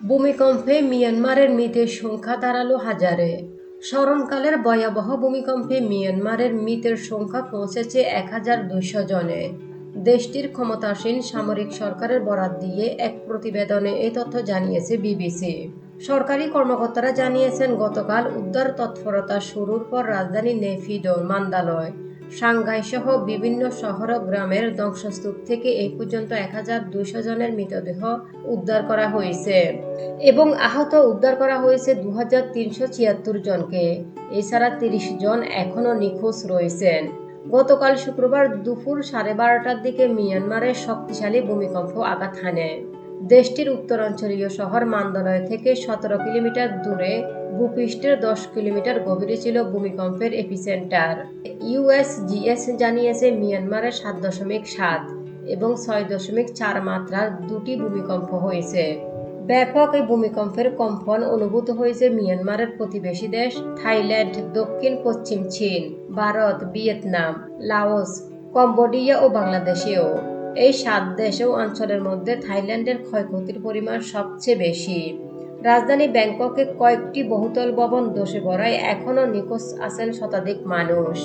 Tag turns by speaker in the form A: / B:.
A: ভূমিকম্পে মিয়ানমারের মৃতের সংখ্যা দাঁড়াল হাজারে। স্মরণকালের ভয়াবহ ভূমিকম্পে মিয়ানমারের মৃতের সংখ্যা পৌঁছেছে এক হাজার দুইশো জনে। দেশটির ক্ষমতাসীন সামরিক সরকারের বরাত দিয়ে এক প্রতিবেদনে এই তথ্য জানিয়েছে বিবিসি। সরকারি কর্মকর্তারা জানিয়েছেন, গতকাল উদ্ধার তৎপরতা শুরুর পর রাজধানী নেফিডো মান্দালয় সাংঘাই সহ বিভিন্ন শহর ও গ্রামের ধ্বংসস্তূপ থেকে এই পর্যন্ত এক হাজার দুইশো জনের মৃতদেহ উদ্ধার করা হয়েছে এবং আহত উদ্ধার করা হয়েছে দু হাজার তিনশো ছিয়াত্তর জনকে। এছাড়া তিরিশ জন এখনও নিখোঁজ রয়েছেন। গতকাল শুক্রবার দুপুর সাড়ে বারোটার দিকে মিয়ানমারের শক্তিশালী ভূমিকম্প আঘাত হানে। দেশটির উত্তরাঞ্চলীয় শহর মান্দালয় থেকে সতেরো কিলোমিটার দূরে, ভূপৃষ্ঠের দশ কিলোমিটার গভীরে ছিল ভূমিকম্পের এপিসেন্টার। ইউএসজিএস জানিয়েছে, মিয়ানমারের সাত দশমিক সাত এবং ছয় দশমিক চার মাত্রার দুটি ভূমিকম্প হয়েছে। ব্যাপক এই ভূমিকম্পের কম্পন অনুভূত হয়েছে মিয়ানমারের প্রতিবেশী দেশ, থাইল্যান্ড, দক্ষিণ, পশ্চিম চীন, ভারত, ভিয়েতনাম, লাওস, কম্বোডিয়া ও বাংলাদেশেও। এই সাত দেশ ও অঞ্চলের মধ্যে থাইল্যান্ডের ক্ষয়ক্ষতির পরিমাণ সবচেয়ে বেশি। রাজধানী ব্যাংককে কয়েকটি বহুতল ভবন ধসে পড়ায় এখনও নিখোঁজ আছেন শতাধিক মানুষ।